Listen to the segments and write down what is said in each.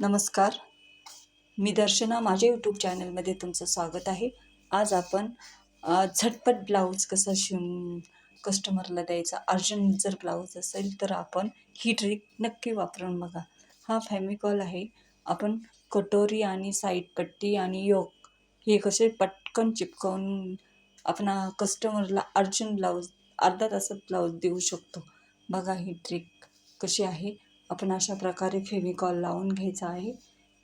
नमस्कार. मी दर्शना माझ्या यूट्यूब चॅनलमध्ये तुमचं स्वागत आहे. आज आपण झटपट ब्लाऊज कसा शिवून कस्टमरला द्यायचा अर्जंट जर ब्लाऊज असेल तर आपण ही ट्रिक नक्की वापरून बघा. हा फॅमिकॉल आहे. आपण कटोरी आणि साईड पट्टी आणि योक हे कसे पटकन चिपकवून आपण कस्टमरला अर्जंट ब्लाऊज अर्धा तासात ब्लाऊज देऊ शकतो. बघा ही ट्रिक कशी आहे. आपण अशा प्रकारे फेविकॉल लावून घ्यायचा आहे.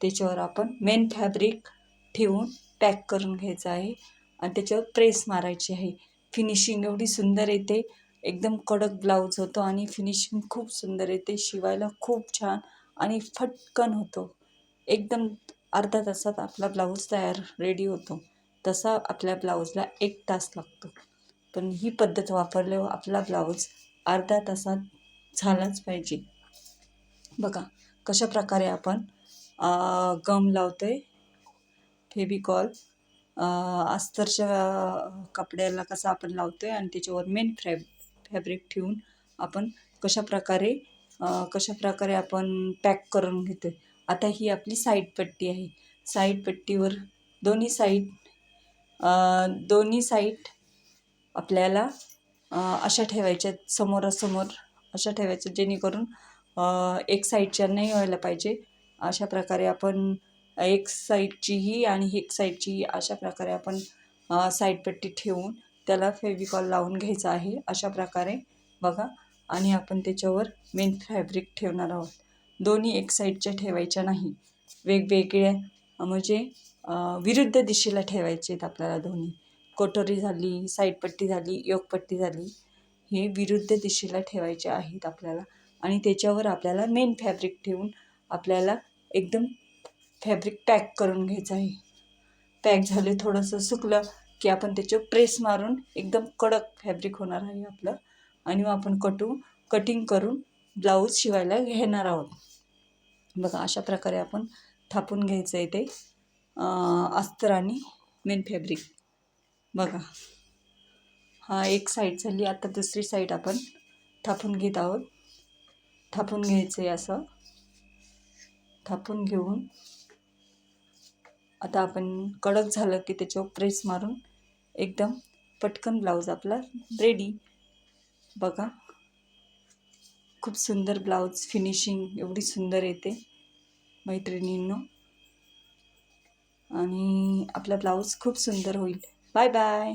त्याच्यावर आपण मेन फॅब्रिक ठेवून पॅक करून घ्यायचं आहे. आणि त्याच्यावर प्रेस मारायची आहे. फिनिशिंग एवढी सुंदर येते. एकदम कडक ब्लाऊज होतो आणि फिनिशिंग खूप सुंदर येते. शिवायला खूप छान आणि फटकन होतो. एकदम अर्धा तासात आपला ब्लाऊज तयार रेडी होतो. तसा आपल्या ब्लाऊजला एक तास लागतो. पण ही पद्धत वापरल्यावर आपला ब्लाऊज अर्धा तासात झालाच पाहिजे. बघा कशा प्रकारे आपण गम गम आहे फेबिकॉल अस्तरच्या कपड्याला कसा आपण लावतोय आणि त्याच्यावर मेन फॅब फॅब्रिक ठेवून आपण कशा प्रकारे कशा प्रकारे आपण पॅक करून घेतोय. आता ही आपली साईड पट्टी आहे. साईड पट्टीवर दोन्ही साईड दोन्ही साईड आपल्याला अशा ठेवायच्या समोरासमोर अशा ठेवायच्या जेणेकरून एक साईडच्या नाही व्हायला पाहिजे. अशा प्रकारे आपण एक साईडचीही आणि एक साईडचीही अशा प्रकारे आपण साईडपट्टी ठेवून त्याला फेविकॉल लावून घ्यायचा आहे. अशा प्रकारे बघा. आणि आपण त्याच्यावर मेन फॅब्रिक ठेवणार आहोत. दोन्ही एक साईडच्या ठेवायच्या नाही. वेगवेगळ्या म्हणजे विरुद्ध दिशेला ठेवायचे आहेत आपल्याला दोन्ही. कोटोरी झाली साईडपट्टी झाली योगपट्टी झाली हे विरुद्ध दिशेला ठेवायचे आहेत आपल्याला. आणि त्याच्यावर आपल्याला मेन फॅब्रिक ठेवून आपल्याला एकदम फॅब्रिक पॅक करून घ्यायचं आहे. पॅक झाले थोडंसं सुकलं की आपण त्याच्यावर प्रेस मारून एकदम कडक फॅब्रिक होणार आहे आपलं. आणि मग आपण कटू कटिंग करून ब्लाऊज शिवायला घेणार आहोत. बघा अशा प्रकारे आपण थापून घ्यायचं आहे ते. अस्तर आणि मेन फॅब्रिक बघा हा एक साईड झाली आता दुसरी साईड आपण थापून घेत आहोत. थापून घ्यायचं आहे असं. थापून घेऊन आता आपण कडक झालं की त्याच्यावर प्रेस मारून एकदम पटकन ब्लाऊज आपला रेडी बघा. खूप सुंदर ब्लाऊज फिनिशिंग एवढी सुंदर येते मैत्रिणींनो. आणि आपला ब्लाऊज खूप सुंदर होईल. Bye bye